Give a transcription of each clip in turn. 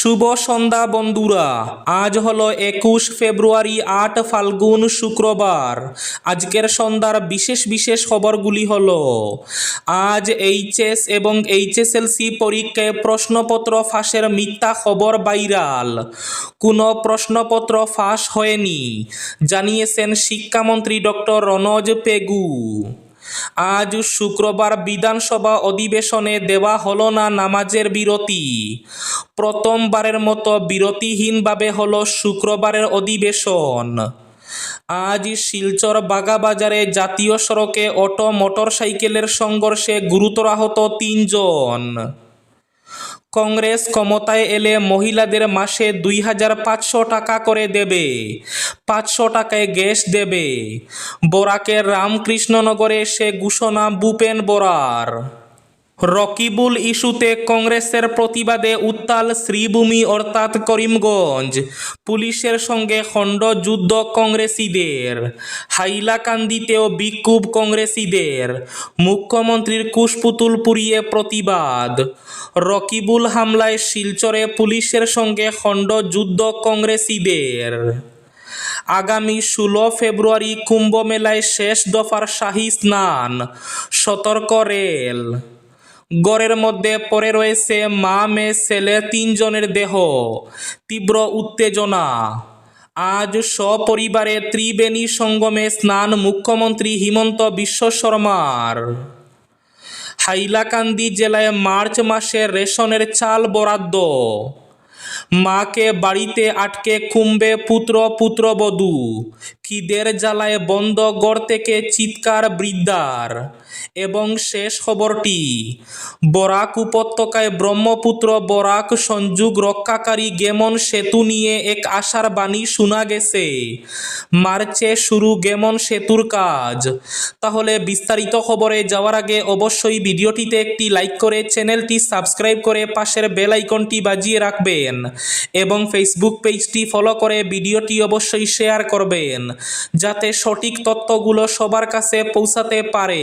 শুভ সন্ধ্যা বন্ধুরা। আজ হলো একুশ ফেব্রুয়ারি, আট ফাল্গুন, শুক্রবার। আজকের সন্ধ্যার বিশেষ বিশেষ খবরগুলি হল, আজ এইচএস এবং এইচএসএলসি পরীক্ষায় প্রশ্নপত্র ফাঁসের মিথ্যা খবর বাইরাল কোনো প্রশ্নপত্র ফাঁস হয়নি, জানিয়েছেন শিক্ষামন্ত্রী ডক্টর রনজ পেগু। আজ শুক্রবার বিধানসভা অধিবেশনে দেওয়া হলো না নামাজের বিরতি। প্রথমবারের মতো বিরতিহীনভাবে হলো শুক্রবারের অধিবেশন। আজ শিলচর বাগাবাজারে জাতীয় সড়কে অটো মোটরসাইকেলের সংঘর্ষে গুরুতর আহত তিনজন। কংগ্রেস ক্ষমতায় এলে মহিলাদের মাসে দুই হাজার পাঁচশো টাকা করে দেবে, পাঁচশো টাকায় গ্যাস দেবে। বরাকের রামকৃষ্ণনগরে সে ঘোষণা বুপেন বরার। রকিবুল ইস্যুতে কংগ্রেসের প্রতিবাদে উত্তাল শ্রীভূমি অর্থাৎ করিমগঞ্জ। পুলিশের সঙ্গে খণ্ড খণ্ডযুদ্ধ কংগ্রেসীদের। হাইলাকান্দিতেও বিক্ষোভ কংগ্রেসীদের। মুখ্যমন্ত্রীর কুশপুতুল পুড়িয়ে প্রতিবাদ। রকিবুল হামলায় শিলচরে পুলিশের সঙ্গে খণ্ড খণ্ডযুদ্ধ কংগ্রেসীদের। আগামী ষোলো ফেব্রুয়ারি কুম্ভ মেলায় শেষ দফার শাহী স্নান। সতর্ক রেল। গড়ের মধ্যে পড়ে রয়েছে মা, মেয়ে, ছেলে, তিনজনের দেহ। তীব্র উত্তেজনা। আজ সপরিবারে ত্রিবেণী সঙ্গমে স্নান মুখ্যমন্ত্রী হিমন্ত বিশ্ব শর্মার। হাইলাকান্দি জেলায় মার্চ মাসে রেশনের চাল বরাদ্দ। মাকে বাড়িতে আটকে কুম্বে পুত্র, পুত্রবধূ। খিদের জ্বালায় বন্ধ গড় থেকে চিৎকার বৃদ্ধার। এবং শেষ খবরটি, বরাক উপত্যকায় ব্রহ্মপুত্র বরাক সংযোগ রক্ষাকারী গেমন সেতু নিয়ে এক আশার বাণী শোনা গেছে। মার্চে শুরু গেমন সেতুর কাজ। তাহলে বিস্তারিত খবরে যাওয়ার আগে অবশ্যই ভিডিওটিতে একটি লাইক করে চ্যানেলটি সাবস্ক্রাইব করে পাশের বেল আইকনটি বাজিয়ে রাখবেন এবং ফেসবুক পেজটি ফলো করে ভিডিওটি অবশ্যই শেয়ার করবেন, যাতে সঠিক তথ্যগুলো সবার কাছে পৌঁছাতে পারে।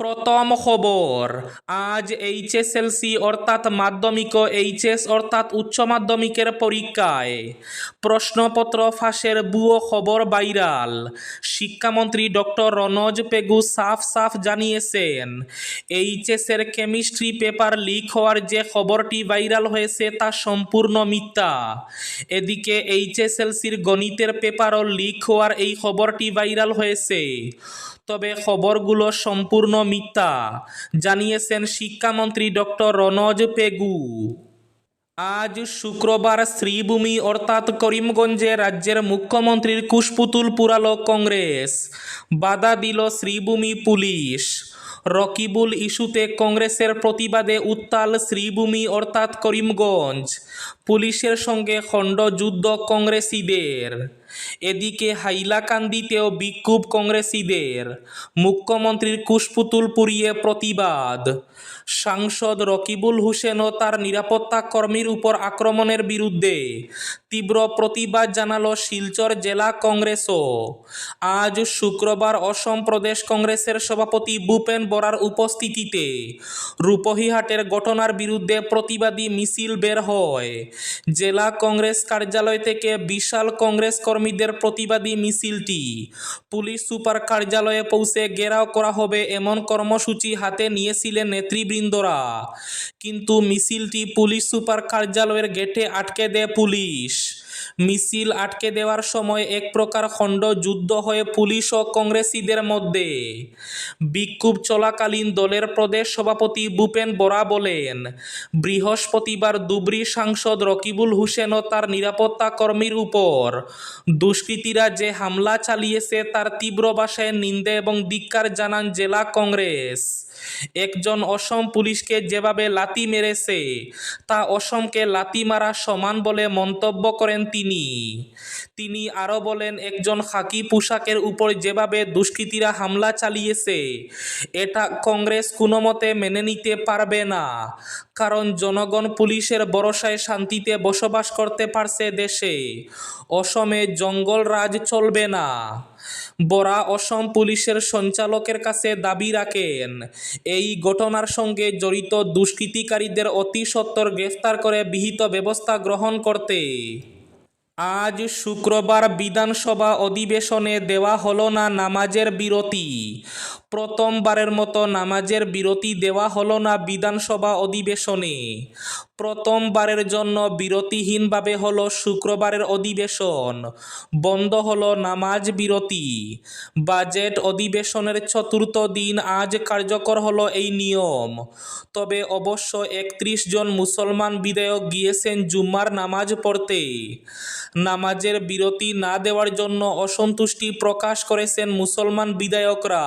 প্রথম খবর, আজ এইচএসএলসি অর্থাৎ মাধ্যমিক ও এইচএস অর্থাৎ উচ্চ মাধ্যমিকের পরীক্ষায়। প্রশ্নপত্র ফাঁসের ভুয়ো খবর ভাইরাল। শিক্ষামন্ত্রী ডক্টর রনজ পেগু সাফ সাফ জানিয়েছেন, এইচএসের কেমিস্ট্রি পেপার লিক হওয়ার যে খবরটি ভাইরাল হয়েছে তা সম্পূর্ণ মিথ্যা। এদিকে এইচএসএলসির গণিতের পেপারও লিক হওয়ার এই খবরটি ভাইরাল হয়েছে। তবে খবরগুলো সম্পূর্ণ মিথ্যা, জানিয়েছেন শিক্ষামন্ত্রী ডক্টর রনজ পেগু। আজ শুক্রবার শ্রীভূমি অর্থাৎ করিমগঞ্জে রাজ্যের মুখ্যমন্ত্রীর কুশপুতুল পুরালো কংগ্রেস, বাধা দিল শ্রীভূমি পুলিশ। রকিবুল ইস্যুতে কংগ্রেসের প্রতিবাদে উত্তাল শ্রীভূমি অর্থাৎ করিমগঞ্জ, পুলিশের সঙ্গে খণ্ডযুদ্ধ কংগ্রেসীদের। এদিকে হাইলাকান্দিতেও বিক্ষোভ কংগ্রেসীদের। মুখ্যমন্ত্রীর কুশপুতুল পুড়িয়ে প্রতিবাদ। সাংসদ রকিবুল হোসেন তার নিরাপত্তা কর্মীর উপর আক্রমণের বিরুদ্ধে তীব্র প্রতিবাদ জানালো শিলচর জেলা কংগ্রেসও। আজ শুক্রবার অসম প্রদেশ কংগ্রেসের সভাপতি ভূপেন বরার উপস্থিতিতে রূপহীহাটের ঘটনার বিরুদ্ধে প্রতিবাদী মিছিল বের হয়। জেলা কংগ্রেস কার্যালয় থেকে বিশাল কংগ্রেস কর্মীদের প্রতিবাদী মিছিলটি পুলিশ সুপার কার্যালয়ে পৌঁছে ঘেরাও করা হবে এমন কর্মসূচি হাতে নিয়েছিলেন নেতৃবৃন্দরা। কিন্তু মিছিলটি পুলিশ সুপার কার্যালয়ের গেটে আটকে দেয় পুলিশ। মিছিল আটকে দেওয়ার সময় এক প্রকার খণ্ড যুদ্ধ হয়ে পুলিশ ও কংগ্রেসীদের মধ্যে। বিক্ষোভ চলাকালীন দলের প্রদেশ সভাপতি ভূপেন বরা বলেন, বৃহস্পতিবার দুবরি সাংসদ রকিবুল হোসেন ও তার নিরাপত্তা কর্মীর উপর দুষ্কৃতীরা যে হামলা চালিয়েছে তার তীব্র ভাষায় নিন্দে এবং ধিক্কার জানান জেলা কংগ্রেস। একজন অসম পুলিশকে যেভাবে লাথি মেরেছে, তা অসমকে লাথি মারা সমান বলে মন্তব্য করেন তিনি। তিনি আরও বলেন, একজন খাকি পোশাকের উপর যেভাবে দুষ্কৃতীরা হামলা চালিয়েছে, এটা কংগ্রেস কোনো মতে মেনে নিতে পারবে না। কারণ জনগণ পুলিশের ভরসায় শান্তিতে বসবাস করতে পারছে দেশে। অসমে জঙ্গল রাজ চলবে না। বরা অসম পুলিশের সঞ্চালকের কাছে দাবি রাখেন, এই ঘটনার সঙ্গে জড়িত দুষ্কৃতিকারীদের অতি সত্বর গ্রেফতার করে বিহিত ব্যবস্থা গ্রহণ করতে। আজ শুক্রবার বিধানসভা অধিবেশনে দেওয়া হলো না নামাজের বিরতি। প্রথমবারের মতো নামাজের বিরতি দেওয়া হলো না বিধানসভা অধিবেশনে। প্রথমবারের জন্য বিরতিহীনভাবে হলো শুক্রবারের অধিবেশন। বন্ধ হলো নামাজ বিরতি। বাজেট অধিবেশনের চতুর্থ দিন আজ কার্যকর হলো এই নিয়ম। তবে অবশ্য একত্রিশ জন মুসলমান বিধায়ক গিয়েছেন জুম্মার নামাজ পড়তে। নামাজের বিরতি না দেওয়ার জন্য অসন্তুষ্টি প্রকাশ করেছেন মুসলমান বিধায়করা।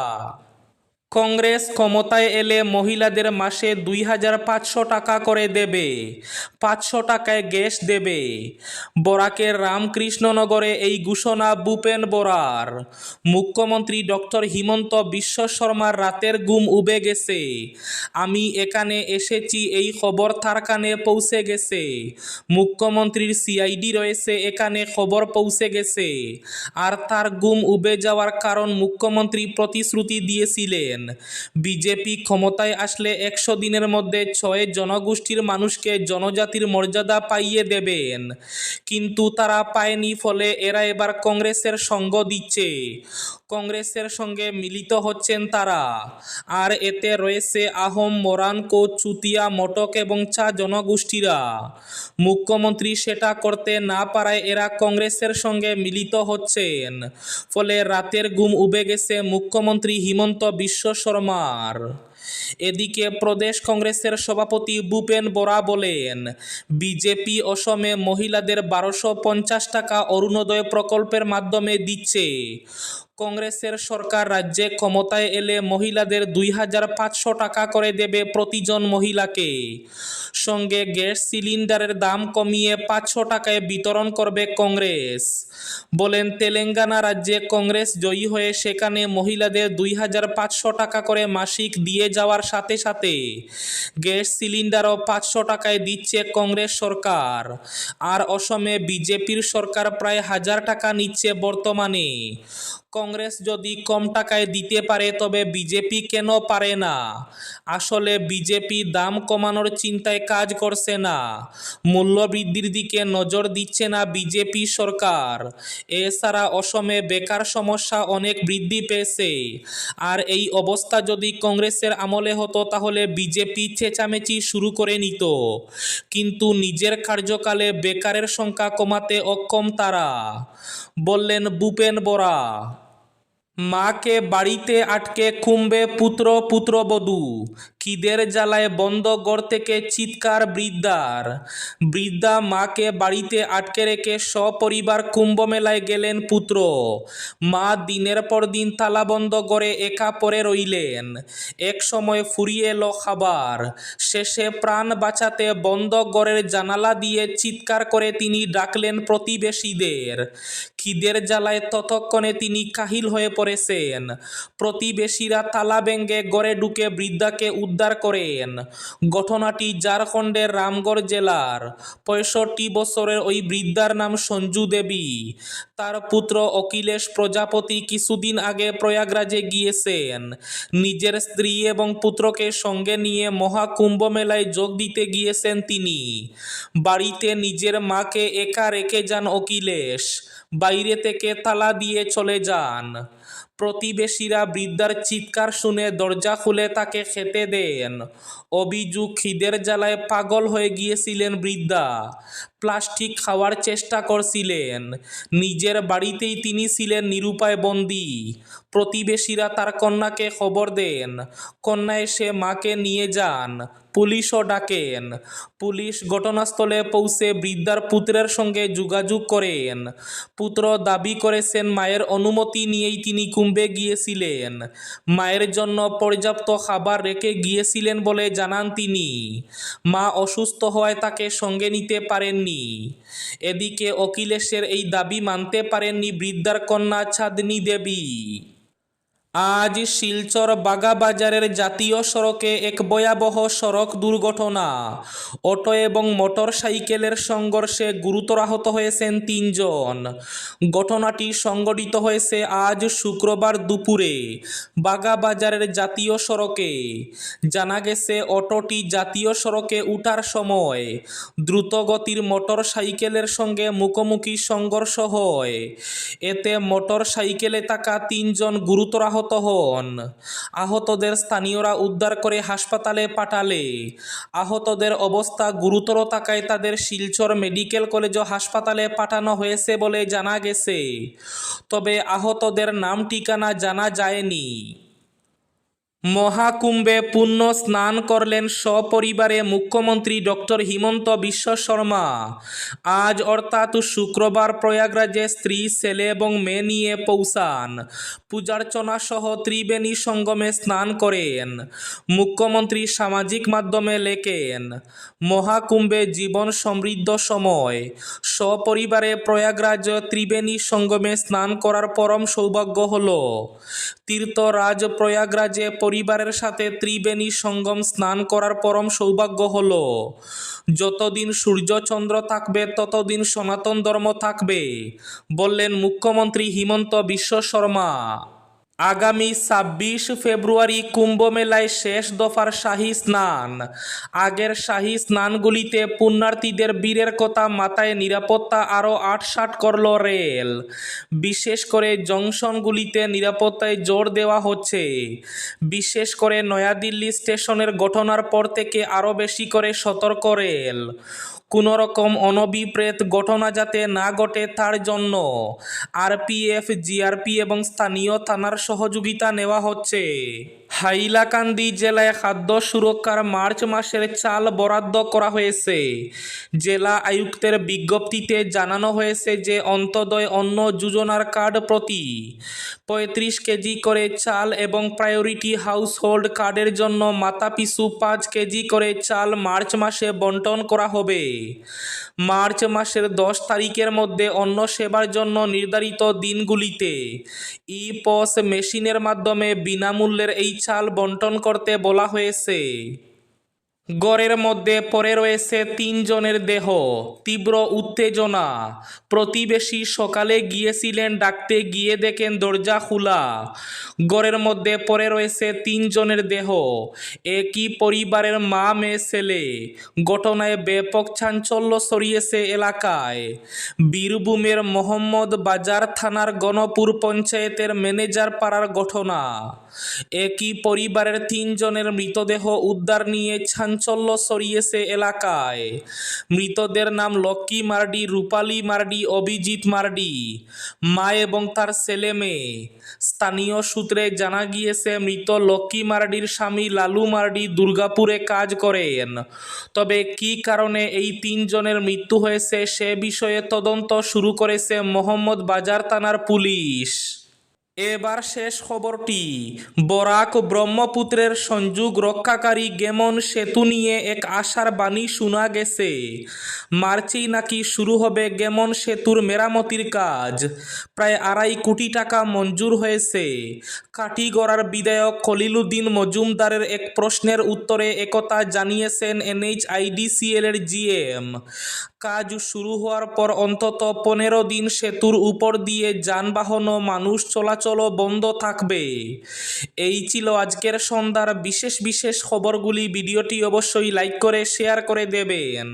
কংগ্রেস ক্ষমতায় এলে মহিলাদের মাসে দুই হাজার পাঁচশো টাকা করে দেবে, পাঁচশো টাকায় গ্যাস দেবে। বরাকের রামকৃষ্ণনগরে এই ঘোষণা ভূপেন বরার। মুখ্যমন্ত্রী ডক্টর হিমন্ত বিশ্ব শর্মার রাতের গুম উবে গেছে। আমি এখানে এসেছি, এই খবর তার কানে পৌঁছে গেছে। মুখ্যমন্ত্রীর সিআইডি রয়েছে, এখানে খবর পৌঁছে গেছে। আর তার গুম উবে যাওয়ার কারণ মুখ্যমন্ত্রী প্রতিশ্রুতি দিয়েছিলেন। বিজেপি ক্ষমতায় আসলে একশো দিনের মধ্যে ছয় জনগোষ্ঠীর মানুষকে জনজাতির মর্যাদা পাইয়ে দেবেন। কিন্তু তারা পায়নি, ফলে এরা এবার কংগ্রেসের সঙ্গ দিচ্ছে। কংগ্রেসের সঙ্গে মিলিত হচ্ছেন তারা। আর এতে রয়েছে আহোম মোরানকো চুতিয়া মটক এবং চা জনগোষ্ঠীরা। মুখ্যমন্ত্রী সেটা করতে না পারায় এরা কংগ্রেসের সঙ্গে মিলিত হচ্ছেন। ফলে রাতের ঘুম উবে গেছে মুখ্যমন্ত্রী হিমন্ত বিশ্ব শর্মার। এদিকে প্রদেশ কংগ্রেসের সভাপতি ভূপেন বরা বলেন, বিজেপি অসমে মহিলাদের বারোশো পঞ্চাশ টাকা অরুণোদয় প্রকল্পের মাধ্যমে দিচ্ছে। কংগ্রেসের সরকার রাজ্যে ক্ষমতায় এলে মহিলাদের দুই হাজার পাঁচশো টাকা করে দেবে প্রতিজন মহিলাকে। সঙ্গে গ্যাস সিলিন্ডারের দাম কমিয়ে পাঁচশো টাকায় বিতরণ করবে কংগ্রেস। বলেন, তেলেঙ্গানা রাজ্যে কংগ্রেস জয়ী হয়ে সেখানে মহিলাদের দুই হাজার পাঁচশো টাকা করে মাসিক দিয়ে যাওয়ার সাথে সাথে গ্যাস সিলিন্ডারও পাঁচশো টাকায় দিচ্ছে কংগ্রেস সরকার। আর অসমে বিজেপির সরকার প্রায় হাজার টাকা নিচ্ছে বর্তমানে। কংগ্রেস যদি কম টাকায় দিতে পারে, তবে বিজেপি কেন পারে না? আসলে বিজেপি দাম কমানোর চিন্তায় কাজ করছে না। মূল্যবৃদ্ধির দিকে নজর দিচ্ছে না বিজেপি সরকার। এছাড়া অসমে বেকার সমস্যা অনেক বৃদ্ধি পেয়েছে। আর এই অবস্থা যদি কংগ্রেসের আমলে হতো, তাহলে বিজেপি চেঁচামেচি শুরু করে নিত। কিন্তু নিজের কার্যকালে বেকারের সংখ্যা কমাতে অক্ষম তারা। বললেন ভূপেন বরা। মাকে বাড়িতে আটকে কুম্বে পুত্র পুত্রবধূ। খিদের জ্বালায় বন্ধ ঘর থেকে চিৎকার বৃদ্ধার? বৃদ্ধা মাকে বাড়িতে আটকে রেখে সপরিবার কুম্ভ মেলায় গেলেন পুত্র। মা দিনের পর দিন তালা তালাবন্ধ করে একা পরে রইলেন। এক সময় ফুরিয়ে এলো খাবার। শেষে প্রাণ বাঁচাতে বন্ধ ঘরের জানালা দিয়ে চিৎকার করে তিনি ডাকলেন প্রতিবেশীদের। খিদের জ্বালায় ততক্ষণে তিনি কাহিল হয়ে পড়েছেন। প্রতিবেশীরা তালা ভেঙ্গে গড়ে ঢুকে বৃদ্ধাকে উদ্ধার করেন। ঘটনাটি ঝাড়খণ্ডের রামগড় জেলার পঁয়ষট্টি বছরের ওই বৃদ্ধার নাম সঞ্জু দেবী। তার পুত্র অখিলেশ প্রজাপতি কিছুদিন আগে প্রয়াগরাজে গিয়েছেন। নিজের স্ত্রী এবং পুত্রকে সঙ্গে নিয়ে মহাকুম্ভ মেলায় যোগ দিতে গিয়েছেন তিনি। বাড়িতে নিজের মাকে একা রেখে যান অখিলেশ। বাইরে থেকে তালা দিয়ে চলে যান। প্রতিবেশীরা বৃদ্ধার চিৎকার শুনে দরজা খুলে তাকে খেতে দেন। অভিযোগ খিদের জ্বালায় পাগল হয়ে গিয়েছিলেন বৃদ্ধা। প্লাস্টিক খাওয়ার চেষ্টা করছিলেন। নিজের বাড়িতেই তিনি ছিলেন নিরুপায় বন্দী। প্রতিবেশীরা তার কন্যাকে খবর দেন। কন্যা এসে মাকে নিয়ে যান। পুলিশও ডাকেন। পুলিশ ঘটনাস্থলে পৌঁছে বৃদ্ধার পুত্রের সঙ্গে যোগাযোগ করেন। পুত্র দাবি করেছেন, মায়ের অনুমতি নিয়েই তিনি কুম্ভে গিয়েছিলেন। মায়ের জন্য পর্যাপ্ত খাবার রেখে গিয়েছিলেন বলে জানান তিনি। মা অসুস্থ হওয়ায় তাকে সঙ্গে নিতে পারেননি। এদিকে অখিলেশের এই দাবি মানতে পারেননি বৃদ্ধার কন্যা ছাদনী দেবী। আজ শিলচর বাগাবাজারের জাতীয় সড়কে এক ভয়াবহ সড়ক দুর্ঘটনা। অটো এবং মোটর সাইকেলের সংঘর্ষে গুরুতর আহত হয়েছেন তিনজন। ঘটনাটি সংঘটিত হয়েছে আজ শুক্রবার দুপুরে বাগাবাজারের জাতীয় সড়কে। জানা গেছে, অটোটি জাতীয় সড়কে উঠার সময় দ্রুতগতির মোটর সাইকেলের সঙ্গে মুখোমুখি সংঘর্ষ হয়। এতে মোটর সাইকেলে থাকা তিনজন গুরুতর আহত হন। আহতদের স্থানীয়রা উদ্ধার করে হাসপাতালে পাঠালে। আহতদের অবস্থা গুরুতর থাকায় তাদের শিলচর মেডিকেল কলেজ ও হাসপাতালে পাঠানো হয়েছে বলে জানা গেছে। তবে আহতদের নাম ঠিকানা জানা যায়নি। মহাকুম্ভে পুণ্য স্নান করলেন সপরিবারে মুখ্যমন্ত্রী ডক্টর হিমন্ত বিশ্ব শর্মা। আজ অর্থাৎ শুক্রবার প্রয়াগরাজে স্ত্রী, ছেলে এবং মেয়ে নিয়ে পৌঁছান। পূজার্চনা সহ ত্রিবেণী সঙ্গমে স্নান করেন। মুখ্যমন্ত্রী সামাজিক মাধ্যমে লেখেন, মহাকুম্ভে জীবন সমৃদ্ধ সময়। সপরিবারে প্রয়াগরাজ ত্রিবেণী সঙ্গমে স্নান করার পরম সৌভাগ্য হল। তীর্থরাজ প্রয়াগরাজে পরিবারের সাথে ত্রিবেণী সঙ্গম স্নান করার পরম সৌভাগ্য হল, যতদিন সূর্যচন্দ্র থাকবে, ততদিন সনাতন ধর্ম থাকবে, বললেন মুখ্যমন্ত্রী হিমন্ত বিশ্ব শর্মা। আগামী ছাব্বিশ ফেব্রুয়ারি কুম্ভ মেলায় শেষ দফার শাহী স্নান। আগের শাহী স্নানগুলিতে পুণ্যার্থীদের বীরের কথা মাথায় নিরাপত্তা আরও আটসাট করল রেল। বিশেষ করে জংশনগুলিতে নিরাপত্তায় জোর দেওয়া হচ্ছে। বিশেষ করে নয়াদিল্লি স্টেশনের ঘটনার পর থেকে আরও বেশি করে সতর্ক রেল। কোনো অনবিপ্রেত ঘটনা যাতে না ঘটে তার জন্য আরপিএফ, জিআরপি এবং স্থানীয় থানার সহযোগিতা নেওয়া হচ্ছে। হাইলাকান্দি জেলায় খাদ্য সুরক্ষার মার্চ মাসের চাল বরাদ্দ করা হয়েছে। জেলা আয়ুক্তের বিজ্ঞপ্তিতে জানানো হয়েছে যে, অন্তদয় অন্ন যোজনার কার্ড প্রতি পঁয়ত্রিশ কেজি করে চাল এবং প্রায়োরিটি হাউসহোল্ড কার্ডের জন্য মাথাপিছু পাঁচ কেজি করে চাল মার্চ মাসে বন্টন করা হবে। মার্চ মাসের দশ তারিখের মধ্যে অন্ন সেবার জন্য নির্ধারিত দিনগুলিতে ই পস মেশিনের মাধ্যমে বিনামূল্যের এই চাল বন্টন করতে বলা হয়েছে। গড়ের মধ্যে পড়ে রয়েছে তিনজনের দেহ, তীব্র উত্তেজনা। প্রতিবেশী সকালে গিয়েছিলেন, ডাকতে গিয়ে দেখেন দরজা খোলা। গড়ের মধ্যে পড়ে রয়েছে তিনজনের দেহ, একই পরিবারের মা, মেয়ে, ছেলে। ঘটনায় ব্যাপক চাঞ্চল্য ছড়িয়েছে এলাকায়। বীরভূমের মোহাম্মদ বাজার থানার গণপুর পঞ্চায়েতের ম্যানেজার পাড়ার ঘটনা। একই পরিবারের তিনজনের মৃতদেহ উদ্ধার নিয়ে ছড়িয়েছে এলাকায়। মৃতদের নাম লক্ষ্মী মার্ডি, রূপালী মার্ডি, অভিজিৎ মার্ডি। মা এবং তার ছেলে মেয়ে। স্থানীয় সূত্রে জানা গিয়েছে, মৃত লক্ষ্মী মার্ডির স্বামী লালু মার্ডি দুর্গাপুরে কাজ করেন। তবে কী কারণে এই তিনজনের মৃত্যু হয়েছে সে বিষয়ে তদন্ত শুরু করেছে মোহাম্মদ বাজার থানার পুলিশ। এবার শেষ খবরটি। বরাক ব্রহ্মপুত্রের সংযোগ রক্ষাকারী গেমন সেতু নিয়ে এক আশার বাণী শোনা গেছে। মার্চেই নাকি শুরু হবে গেমন সেতুর মেরামতির কাজ। প্রায় আড়াই কোটি টাকা মঞ্জুর হয়েছে। কাটিগড়ার বিধায়ক খলিলুদ্দিন মজুমদারের এক প্রশ্নের উত্তরে একথা জানিয়েছেন এনএইচআইডিসিএল এর জিএম। কাজ শুরু হওয়ার পর অন্তত পনেরো দিন সেতুর উপর দিয়ে যানবাহন ও মানুষ চলাচলও বন্ধ থাকবে। এই ছিল আজকের সন্ধ্যার বিশেষ বিশেষ খবরগুলি। ভিডিওটি অবশ্যই লাইক করে শেয়ার করে দেবেন।